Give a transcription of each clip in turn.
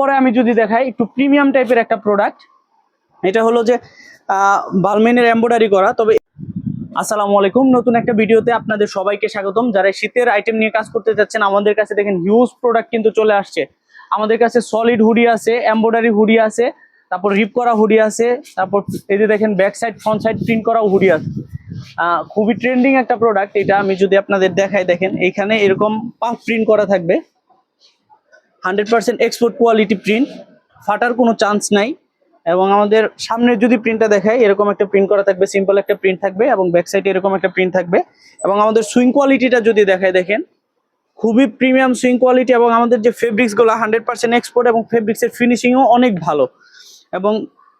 পরে আমি যদি দেখাই একটু প্রিমিয়াম টাইপের একটা প্রোডাক্ট এটা হলো যে বালমেনের এম্ব্রয়ডারি করা। তবে আসসালামু আলাইকুম, নতুন একটা ভিডিওতে আপনাদের সবাইকে স্বাগতম। যারা শীতের আইটেম নিয়ে কাজ করতে যাচ্ছেন, আমাদের কাছে দেখেন হিউজ প্রোডাক্ট কিন্তু চলে আসছে। আমাদের কাছে সলিড হুডি আছে এম্ব্রয়ডারি হুডি আছে, তারপর রিপ করা হুডি আছে, তারপর এই যে দেখেন back side front side print করা হুডি আছে। খুবই ট্রেন্ডিং একটা প্রোডাক্ট এটা আমি যদি আপনাদের দেখাই, দেখেন এখানে এরকম পাফ প্রিন্ট করা থাকবে। Hundred percent export quality print ফাটার কোনো চান্স নাই। এবং আমাদের সামনের যদি প্রিন্টটা দেখাই এরকম একটা প্রিন্ট করা থাকবে সিম্পল একটা প্রিন্ট থাকবে এবং ব্যাক সাইডে এরকম একটা প্রিন্ট থাকবে। এবং আমাদের সুইং কোয়ালিটিটা যদি দেখায়, দেখেন, খুবই প্রিমিয়াম সুইং কোয়ালিটি এবং আমাদের যে ফেব্রিক্সগুলো হান্ড্রেড পার্সেন্ট এক্সপোর্ট এবং ফেব্রিক্সের ফিনিশিংও অনেক ভালো। এবং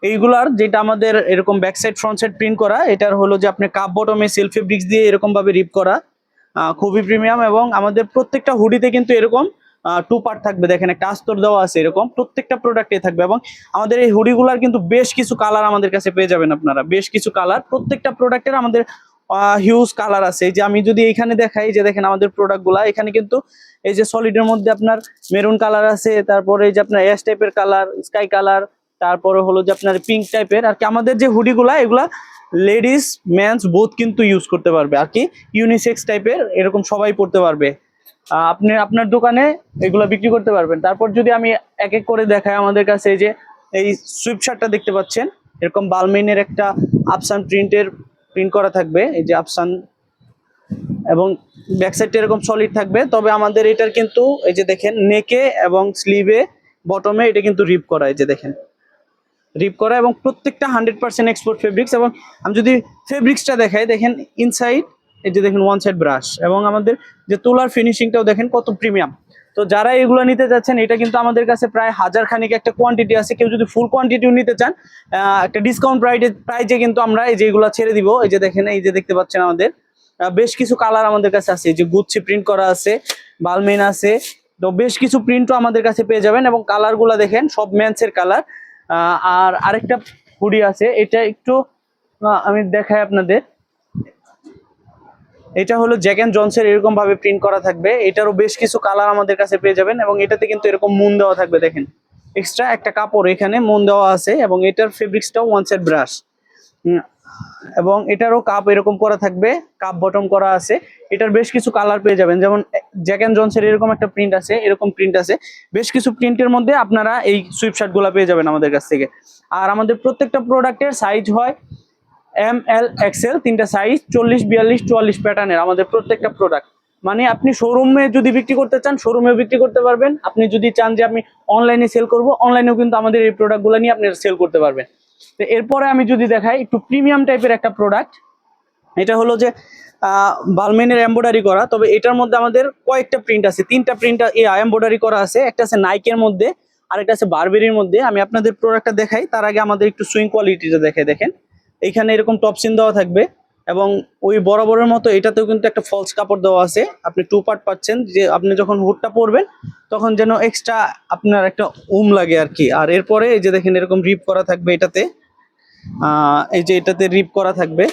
এইগুলার যেটা আমাদের এরকম back side front side print করা, এটার হলো যে আপনি কাপ বটমে সেলফ ফেব্রিক্স দিয়ে এরকমভাবে রিপ করা খুবই প্রিমিয়াম এবং আমাদের প্রত্যেকটা হুডিতে কিন্তু এরকম টু পার্ট থাকবে। দেখেন, একটা আস্তর দেওয়া আছে এরকম। প্রত্যেকটা প্রোডাক্টে থাকবে এবং আমাদের এই হুডিগুলার কিন্তু বেশ কিছু কালার আমাদের কাছে পেয়ে যাবেন আপনারা। বেশ কিছু কালার প্রত্যেকটা প্রোডাক্টের আমাদের হিউজ কালার আছে। যে আমি যদি এখানে দেখাই যে দেখেন আমাদের প্রোডাক্টগুলা এখানে কিন্তু এই যে সলিডের মধ্যে আপনার মেরুন কালার আছে, তারপরে এই যে আপনার অ্যাশ টাইপের কালার স্কাই কালার তারপরে হলো যে আপনার পিঙ্ক টাইপের আর কি আমাদের যে হুডিগুলা, এগুলা লেডিস মেন্স বোথ কিন্তু ইউজ করতে পারবে। আর কি ইউনিসেক্স টাইপের এরকম সবাই পড়তে পারবে। আপনি আপনার দোকানে এগুলো বিক্রি করতে পারবেন। তারপর যদি আমি এক এক করে দেখাই আমাদের কাছে, এই যে এই সুইপ শার্টটা দেখতে পাচ্ছেন, এরকম বালমেনের একটা আফসান প্রিন্টের প্রিন্ট করা থাকবে, এই যে আফসান এবং ব্যাক সাইডটা এরকম সলিড থাকবে। তবে আমাদের এটার কিন্তু, এই যে দেখেন নেকে এবং স্লিভে বটমে এটা কিন্তু রিপ করা, এই যে দেখেন। রিপ করা এবং প্রত্যেকটা হান্ড্রেড পার্সেন্ট এক্সপোর্ট ফেব্রিক্স এবং আমি যদি ফেব্রিক্সটা দেখাই, দেখেন ইনসাইড এই যে দেখেন ওয়ান সাইড ব্রাশ এবং আমাদের যে তোলার ফিনিশিংটাও দেখেন কত প্রিমিয়াম তো যারা এগুলো নিতে চাচ্ছেন এটা কিন্তু আমাদের কাছে প্রায় হাজার খানিক একটা কোয়ান্টিটি আছে। কেউ যদি ফুল কোয়ান্টিটিও নিতে চান একটা ডিসকাউন্ট প্রাইজে প্রাইজে কিন্তু আমরা এই যে এগুলো ছেড়ে দিব। এই যে দেখেন, এই যে দেখতে পাচ্ছেন আমাদের বেশ কিছু কালার আমাদের কাছে আছে। এই যে গুচ্ছি প্রিন্ট করা আছে, বালমেন আছে। তো বেশ কিছু প্রিন্টও আমাদের কাছে পেয়ে যাবেন এবং কালারগুলো দেখেন, সব মেন্সের কালার আর আরেকটা হুডি আছে। এটা একটু আমি দেখাই আপনাদের। এটা হলো জ্যাক এন্ড জনসের এরকম ভাবে প্রিন্ট করা থাকবে। এটারও বেশ কিছু কালার আমাদের কাছে পেয়ে যাবেন এবং এটাতে কিন্তু এরকম মুন দেওয়া থাকবে, দেখেন। এক্সট্রা একটা কাপড় এখানে মুন দেওয়া আছে এবং এটার ফেব্রিক্সটাও ওয়ান সাইড ব্রাশ এবং এটারও কাপ এরকম করা থাকবে কাপ বটম করা আছে। এটার বেশ কিছু কালার পেয়ে যাবেন, যেমন জ্যাক এন্ড জনসের এরকম একটা প্রিন্ট আছে, এরকম প্রিন্ট আছে। বেশ কিছু প্রিন্টের মধ্যে আপনারা এই সুইপ শার্টগুলা পেয়ে যাবেন আমাদের কাছ থেকে। আর আমাদের প্রত্যেকটা প্রোডাক্টের সাইজ হয় এম এল এক্সেল, তিনটা সাইজ চল্লিশ, বিয়াল্লিশ, চুয়াল্লিশ প্যাটার্নের আমাদের প্রত্যেকটা প্রোডাক্ট মানে আপনি শোরুমে যদি বিক্রি করতে চান শোরুমেও বিক্রি করতে পারবেন। আপনি যদি চান যে আমি অনলাইনে সেল করব অনলাইনেও কিন্তু আমাদের এই প্রোডাক্টগুলো নিয়ে আপনি সেল করতে পারবেন। তো এরপরে আমি যদি দেখাই, একটু প্রিমিয়াম টাইপের একটা প্রোডাক্ট এটা হলো যে বালমেনের এম্ব্রয়ডারি করা। তবে এটার মধ্যে আমাদের কয়েকটা প্রিন্ট আছে। তিনটা প্রিন্ট এম্ব্রয়ডারি করা আছে। একটা আছে নাইকের মধ্যে, আরেকটা আছে বারবেরির মধ্যে। আমি আপনাদের প্রোডাক্টটা দেখাই। তার আগে আমাদের একটু সুইং কোয়ালিটিটা দেখে দেখেন। এইখানে এরকম টপসিন দেওয়া থাকবে এবং ওই বরাবরের মতো এটাতেও কিন্তু একটা ফলস কাপড় দেওয়া আছে। আপনি টু পার্ট পাচ্ছেন যে আপনি যখন হুডটা পরবেন, তখন যেন এক্সট্রা আপনার একটা উম লাগে আর কি। আর এরপরে এই যে দেখেন এরকম রিপ করা থাকবে এটাতে। এই যে এটাতে রিপ করা থাকবে।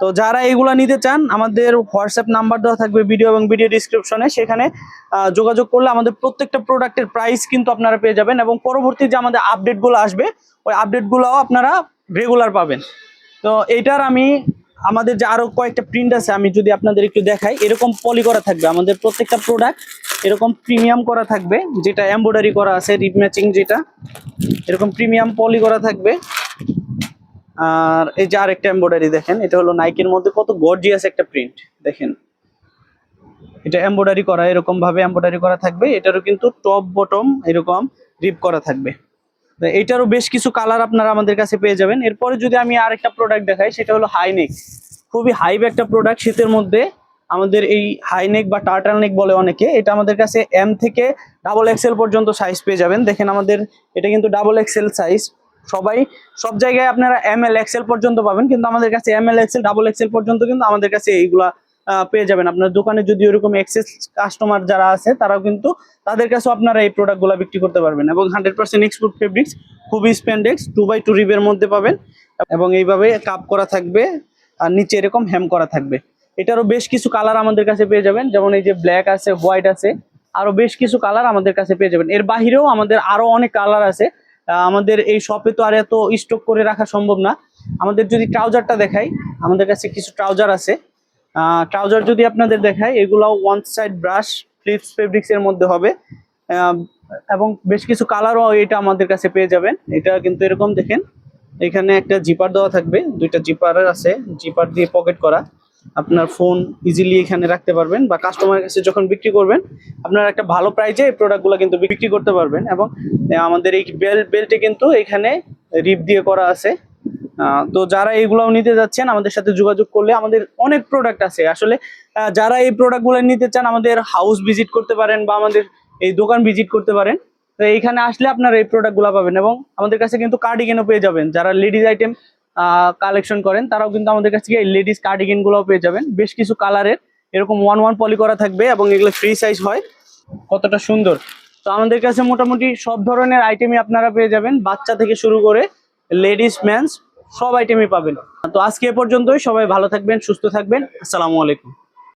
তো যারা এগুলা নিতে চান, আমাদের হোয়াটসঅ্যাপ নাম্বার দেওয়া থাকবে ভিডিও এবং ভিডিও ডিসক্রিপশনে সেখানে যোগাযোগ করলে আমাদের প্রত্যেকটা প্রোডাক্টের প্রাইস কিন্তু আপনারা পেয়ে যাবেন এবং পরবর্তী যে আমাদের আপডেটগুলো আসবে, ওই আপডেটগুলোও আপনারা রেগুলার পাবেন। তো এইটার আমি, আমাদের যে আরও কয়েকটা প্রিন্ট আছে, আমি যদি আপনাদের একটু দেখাই, এরকম পলি করা থাকবে। আমাদের প্রত্যেকটা প্রোডাক্ট এরকম প্রিমিয়াম করা থাকবে, যেটা এমব্রয়ডারি করা আছে রিপ ম্যাচিং যেটা, এরকম প্রিমিয়াম পলি করা থাকবে। আর এই যে আরেকটা এমব্রয়ডারি দেখেন, এটা হলো নাইকের মধ্যে কত গর্জিয়াস একটা প্রিন্ট দেখেন। এটা এমব্রয়ডারি করা এরকম ভাবে এমব্রয়ডারি করা থাকবে। এটারও কিন্তু টপ বটম এরকম রিপ করা থাকবে। তো এইটারও বেশ কিছু কালার আপনারা আমাদের কাছে পেয়ে যাবেন। এরপরে যদি আমি আরেকটা প্রোডাক্ট দেখাই, সেটা হলো হাইনেক খুবই হাইব একটা প্রোডাক্ট শীতের মধ্যে। আমাদের এই হাইনেক বা টার্টাল নেক বলে অনেকে, এটা আমাদের কাছে এম থেকে ডাবল এক্সেল পর্যন্ত সাইজ পেয়ে যাবেন। দেখেন আমাদের, এটা কিন্তু ডাবল এক্সেল সাইজ সবাই, সব জায়গায় আপনারা এম এল এক্সেল পর্যন্ত পাবেন, কিন্তু আমাদের কাছে M L XL double XL পর্যন্ত কিন্তু আমাদের কাছে এইগুলা পেয়ে যাবেন। আপনার দোকানে যদি ওরকম এক্সেস কাস্টমার যারা আছে, তারাও কিন্তু তাদের কাছেও আপনারা এই প্রোডাক্টগুলো বিক্রি করতে পারবেন এবং হান্ড্রেড পার্সেন্ট এক্সপোর্ট ফেব্রিক্স খুবই স্প্যান্ডেক্স টু বাই টু রিবের মধ্যে পাবেন এবং এইভাবে কাপ করা থাকবে আর নিচে এরকম হ্যাম করা থাকবে। এটারও বেশ কিছু কালার আমাদের কাছে পেয়ে যাবেন, যেমন এই যে ব্ল্যাক আছে হোয়াইট আছে, আরও বেশ কিছু কালার আমাদের কাছে পেয়ে যাবেন। এর বাহিরেও আমাদের আরও অনেক কালার আছে। আমাদের এই শপে তো আর এত স্টক করে রাখা সম্ভব না। আমাদের যদি ট্রাউজারটা দেখাই, আমাদের কাছে কিছু ট্রাউজার আছে। ট্রাউজার যদি আপনাদের দেখায় এগুলো one side brush fleece fabrics এর মধ্যে হবে। এবং বেশ কিছু কালারও এটা আমাদের কাছে পেয়ে যাবেন। এটা কিন্তু এরকম দেখেন, এখানে একটা জিপার দেওয়া থাকবে। দুইটা জিপার আছে জিপার দিয়ে পকেট করা। আপনার ফোন ইজিলি এখানে রাখতে পারবেন বা কাস্টমারের কাছে যখন বিক্রি করবেন, আপনার একটা ভালো প্রাইজে এই প্রোডাক্টগুলো কিন্তু বিক্রি করতে পারবেন। এবং, আমাদের এই বেল বেল্টে কিন্তু এখানে রিপ দিয়ে করা আছে। তো যারা এইগুলাও নিতে যাচ্ছেন, আমাদের সাথে যোগাযোগ করলে আমাদের অনেক প্রোডাক্ট আছে। আসলে যারা এই প্রোডাক্টগুলো নিতে চান, আমাদের হাউস ভিজিট করতে পারেন বা আমাদের এই দোকান ভিজিট করতে পারেন। তো এইখানে আসলে আপনারা এই প্রোডাক্টগুলো পাবেন এবং আমাদের কাছে কিন্তু কার্ডিগেনও পেয়ে যাবেন। যারা লেডিস আইটেম কালেকশন করেন, তারাও কিন্তু আমাদের কাছ থেকে লেডিস কার্ডিগেন গুলোও পেয়ে যাবেন। বেশ কিছু কালারের এরকম ওয়ান ওয়ান পলি করা থাকবে এবং এগুলো ফ্রি সাইজ হয়। কতটা সুন্দর। তো আমাদের কাছে মোটামুটি সব ধরনের আইটেমই আপনারা পেয়ে যাবেন। বাচ্চা থেকে শুরু করে লেডিস ম্যানস সব আইটেমই পাবেন। তো আজকে এ পর্যন্তই সবাই ভালো থাকবেন সুস্থ থাকবেন। আসসালামু আলাইকুম।